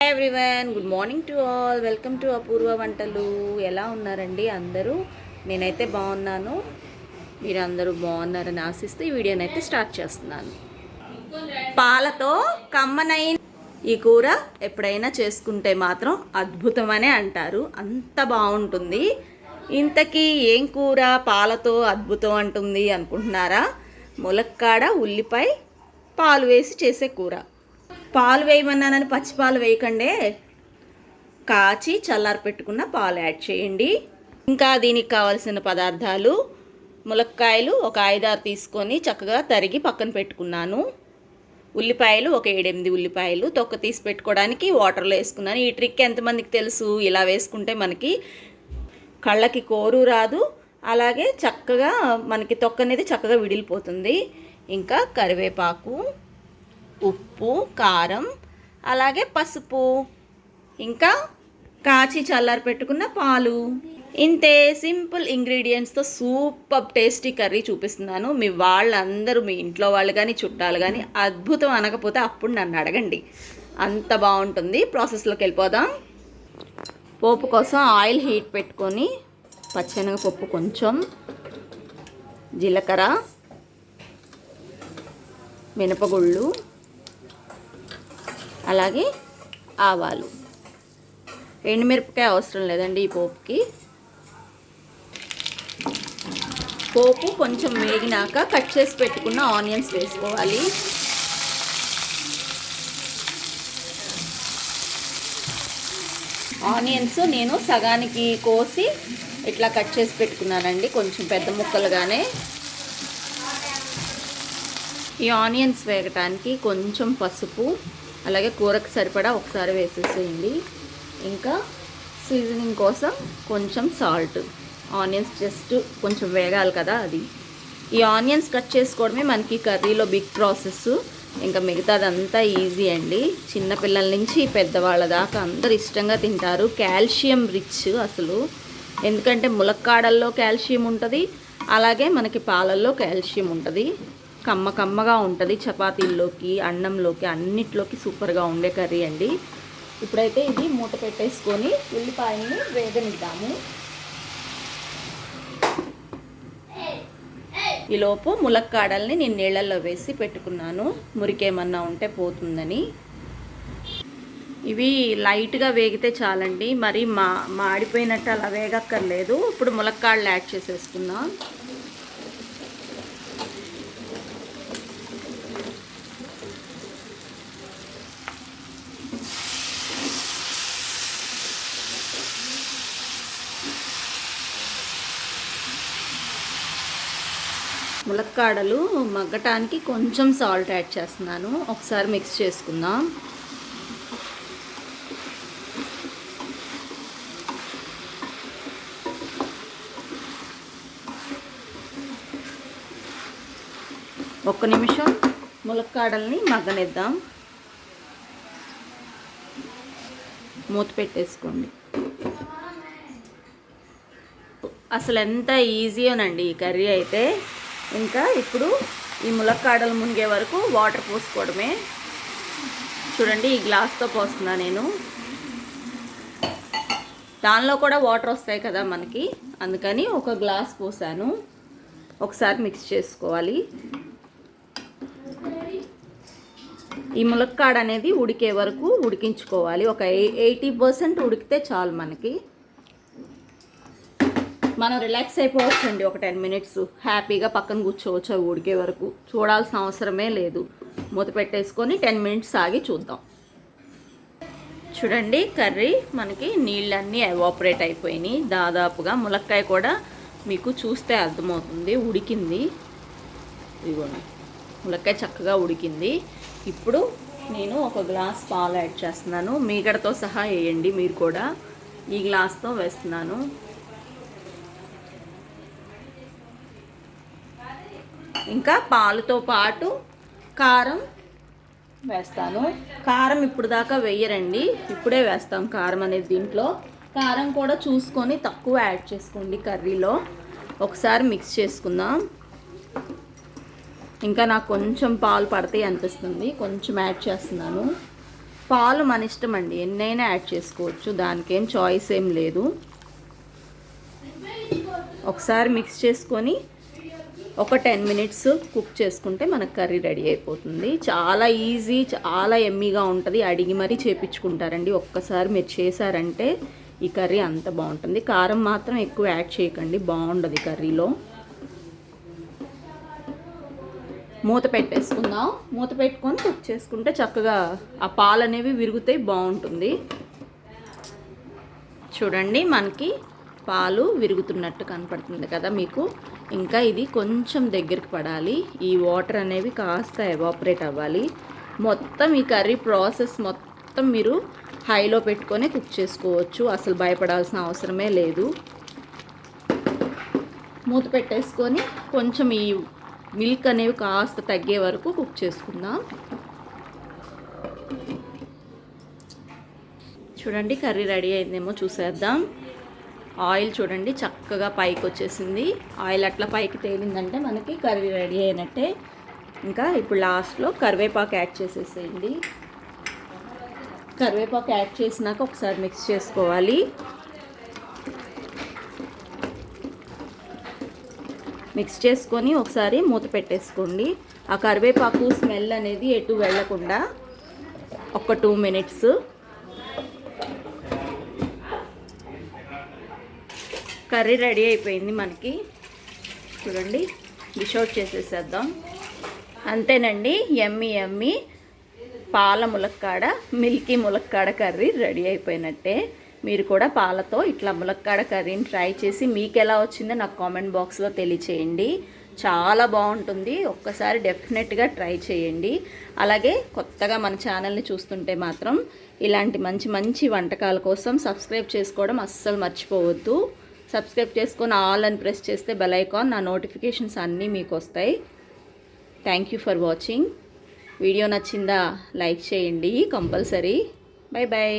Everyone good morning to all welcome to Apoorva వంటలు ఎలా ఉన్నారండి అందరూ నేనైతే బాగున్నాను మీరు అందరూ బాగున్నారని ఆశిస్తూ ఈ వీడియోని అయితే స్టార్ట్ చేస్తున్నాను పాలతో కమ్మనైన ఈ కూర ఎప్పుడైనా చేసుకుంటే మాత్రం అద్భుతమనే అంటారు అంత బాగుంటుంది ఇంతకీ ఏం కూర పాలతో అద్భుతం అంటుంది అనుకుంటున్నారా ములక్కాడ ఉల్లిపాయ పాలు వేసి చేసే కూర పాలు వేయమన్నానని పచ్చి పాలు వేయకండే. కాచి చల్లారి పెట్టుకున్న పాలు యాడ్ చేయండి. ఇంకా దీనికి కావాల్సిన పదార్థాలు ములక్కాయలు ఒక ఐదారు తీసుకొని చక్కగా తరిగి పక్కన పెట్టుకున్నాను. ఉల్లిపాయలు ఒక ఏడెనిమిది ఉల్లిపాయలు తొక్క తీసి పెట్టుకోవడానికి వాటర్లో వేసుకున్నాను. ఈ ట్రిక్ ఎంతమందికి తెలుసు? ఇలా వేసుకుంటే మనకి కళ్ళకి కోరు రాదు. అలాగే చక్కగా మనకి తొక్క అనేది చక్కగా విడిలిపోతుంది. ఇంకా కరివేపాకు ఉప్పు కారం అలాగే పసుపు. ఇంకా కాచి చల్లారి పెట్టుకున్న పాలు. ఇంతే సింపుల్ ఇంగ్రీడియంట్స్తో సూపర్ టేస్టీ కర్రీ చూపిస్తున్నాను. మీ వాళ్ళందరూ మీ ఇంట్లో వాళ్ళు కానీ చుట్టాలు కానీ అద్భుతం అనకపోతే అప్పుడు నన్ను అడగండి. అంత బాగుంటుంది. ప్రాసెస్లోకి వెళ్ళిపోదాం. పోపు కోసం ఆయిల్ హీట్ పెట్టుకొని పచ్చెనగపప్పు కొంచెం జీలకర్ర మినపగుళ్ళు అలాగే ఆవాలు. ఎండుమిరపకాయ అవసరం లేదండి ఈ పోపుకి. పోపు కొంచెం వేగినాక కట్ చేసి పెట్టుకున్న ఆనియన్స్ వేసుకోవాలి. ఆనియన్స్ నేను సగానికి కోసి ఇట్లా కట్ చేసి పెట్టుకున్నానండి కొంచెం పెద్ద ముక్కలుగానే. ఈ ఆనియన్స్ వేగటానికి కొంచెం పసుపు అలాగే కూరకు సరిపడా ఒకసారి వేసేసేయండి. ఇంకా సీజనింగ్ కోసం కొంచెం సాల్ట్ ఆనియన్స్ జస్ట్ కొంచెం వేగాలి కదా అది. ఈ ఆనియన్స్ కట్ చేసుకోవడమే మనకి కర్రీలో బిగ్ ప్రాసెస్ ఇంకా మిగతాదంతా ఈజీ అండి. చిన్నపిల్లల నుంచి పెద్దవాళ్ళ దాకా అందరు ఇష్టంగా తింటారు. కాల్షియం రిచ్ అసలు. ఎందుకంటే ములక్కాడల్లో కాల్షియం ఉంటుంది. అలాగే మనకి పాలల్లో కాల్షియం ఉంటుంది. కమ్మ కమ్మగా ఉంటుంది. చపాతీల్లోకి అన్నంలోకి అన్నిట్లోకి సూపర్గా ఉండే కర్రీ అండి. ఇప్పుడైతే ఇది మూట పెట్టేసుకొని ఉల్లిపాయని వేగనిద్దాము. ఈలోపు ములక్కాడల్ని నేను నీళ్ళల్లో వేసి పెట్టుకున్నాను. మురికేమన్నా ఉంటే పోతుందని. ఇవి లైట్గా వేగితే చాలండి. మరి మా మాడిపోయినట్టు అలా వేగక్కర్లేదు. ఇప్పుడు ములక్కాడలు యాడ్ చేసేసుకుందాం. ములక్కాడలు మగ్గటానికి కొంచెం సాల్ట్ యాడ్ చేస్తున్నాను. ఒకసారి మిక్స్ చేసుకుందాం. ఒక్క నిమిషం ములక్కాడల్ని మగ్గనిద్దాం. మూత పెట్టేసుకోండి. అసలు ఎంత ఈజీయోనండి ఈ కర్రీ అయితే. ఇంకా ఇప్పుడు ఈ ములక్కాడలు మునిగే వరకు వాటర్ పోసుకోవడమే. చూడండి ఈ గ్లాస్తో పోస్తున్నా నేను. దానిలో కూడా వాటర్ వస్తాయి కదా మనకి. అందుకని ఒక గ్లాస్ పోసాను. ఒకసారి మిక్స్ చేసుకోవాలి. ఈ ములక్కాడ అనేది ఉడికే వరకు ఉడికించుకోవాలి. ఒక ఎయిటీ పర్సెంట్ ఉడికితే చాలు మనకి. మనం రిలాక్స్ అయిపోవచ్చండి ఒక టెన్ మినిట్స్ హ్యాపీగా పక్కన కూర్చోవచ్చు అవి ఉడికే వరకు. చూడాల్సిన అవసరమే లేదు. మూత పెట్టేసుకొని టెన్ మినిట్స్ ఆగి చూద్దాం. చూడండి కర్రీ మనకి నీళ్ళన్నీ ఎవాపరేట్ అయిపోయినాయి. దాదాపుగా ములక్కాయ కూడా మీకు చూస్తే అర్థమవుతుంది. ఉడికింది. ఇదిగోండి ములక్కాయ చక్కగా ఉడికింది. ఇప్పుడు నేను ఒక గ్లాస్ పాలు యాడ్ చేస్తున్నాను. మీగడతో సహా వేయండి మీరు కూడా. ఈ గ్లాస్తో వేస్తున్నాను. ఇంకా పాలుతో పాటు కారం వేస్తాను. కారం ఇప్పుడు దాకా వేయరండి. ఇప్పుడే వేస్తాం కారం అనేది దీంట్లో. కారం కూడా చూసుకొని తక్కువ యాడ్ చేసుకోండి కర్రీలో. ఒకసారి మిక్స్ చేసుకుందాం. ఇంకా నాకు కొంచెం పాలు పడతాయి అనిపిస్తుంది. కొంచెం యాడ్ చేస్తున్నాను. పాలు మన ఇష్టం అండి. ఎన్నైనా యాడ్ చేసుకోవచ్చు. దానికేం చాయిస్ ఏం లేదు. ఒకసారి మిక్స్ చేసుకొని ఒక టెన్ మినిట్స్ కుక్ చేసుకుంటే మనకు కర్రీ రెడీ అయిపోతుంది. చాలా ఈజీ చాలా ఎమ్మీగా ఉంటుంది. అడిగి మరీ చేపించుకుంటారండి. ఒక్కసారి మీరు చేశారంటే ఈ కర్రీ అంత బాగుంటుంది. కారం మాత్రం ఎక్కువ యాడ్ చేయకండి. బాగుండదు కర్రీలో. మూత పెట్టేసుకుందాం. మూత పెట్టుకొని కుక్ చేసుకుంటే చక్కగా ఆ పాలు అనేవి విరుగుతాయి బాగుంటుంది. చూడండి మనకి పాలు విరుగుతున్నట్టు కనపడుతుంది కదా మీకు. ఇంకా ఇది కొంచెం దగ్గరికి పడాలి. ఈ వాటర్ అనేవి కాస్త ఎవాపరేట్ అవ్వాలి. మొత్తం ఈ కర్రీ ప్రాసెస్ మొత్తం మీరు హైలో పెట్టుకొని కుక్ చేసుకోవచ్చు. అసలు భయపడాల్సిన అవసరమే లేదు. మూత పెట్టేసుకొని కొంచెం ఈ మిల్క్ అనేవి కాస్త తగ్గే వరకు కుక్ చేసుకుందాం. చూడండి కర్రీ రెడీ అయిందేమో చూసేద్దాం. ఆయిల్ చూడండి చక్కగా పైకి వచ్చేసింది. ఆయిల్ అట్లా పైకి తేలిందంటే మనకి కర్రీ రెడీ అయినట్టే. ఇంకా ఇప్పుడు లాస్ట్లో కరివేపాకు యాడ్ చేసేసేయండి. కరివేపాకు యాడ్ చేసినాక ఒకసారి మిక్స్ చేసుకోవాలి. మిక్స్ చేసుకొని ఒకసారి మూత పెట్టేసుకోండి. ఆ కరివేపాకు స్మెల్ అనేది ఎటు వెళ్ళకుండా ఒక టూ మినిట్స్ కర్రీ రెడీ అయిపోయింది మనకి. చూడండి డిష్ అవుట్ చేసేసేద్దాం. అంతేనండి ఎమ్మి ఎమ్మి పాల ములక్కాడ మిల్కీ ములక్కాడ కర్రీ రెడీ అయిపోయినట్టే. మీరు కూడా పాలతో ఇట్లా ములక్కాడ కర్రీని ట్రై చేసి మీకు ఎలా వచ్చిందో నాకు కామెంట్ బాక్స్లో తెలియచేయండి. చాలా బాగుంటుంది. ఒక్కసారి డెఫినెట్గా ట్రై చేయండి. అలాగే కొత్తగా మన ఛానల్ని చూస్తుంటే మాత్రం ఇలాంటి మంచి మంచి వంటకాల కోసం సబ్స్క్రైబ్ చేసుకోవడం అస్సలు మర్చిపోవద్దు. సబ్స్క్రైబ్ చేసుకొని ఆల్ అని ప్రెస్ చేస్తే బెల్ ఐకాన్ నా నోటిఫికేషన్స్ అన్నీ మీకు వస్తాయి. Thank you for watching video నచ్చిందా లైక్ చేయండి. కంపల్సరీ. Bye bye